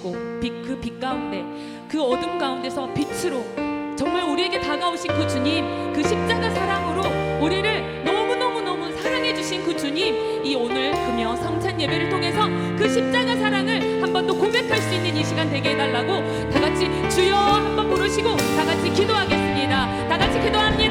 주시고 빛, 그빛 가운데 그 어둠 가운데서 빛으로 정말 우리에게 다가오신 그 주님 그 십자가 사랑으로 우리를 너무너무너무 사랑해 주신 그 주님 이 오늘 금요 성찬 예배를 통해서 그 십자가 사랑을 한 번 더 고백할 수 있는 이 시간 되게 해달라고 다 같이 주여 한번 부르시고 다 같이 기도하겠습니다. 다 같이 기도합니다.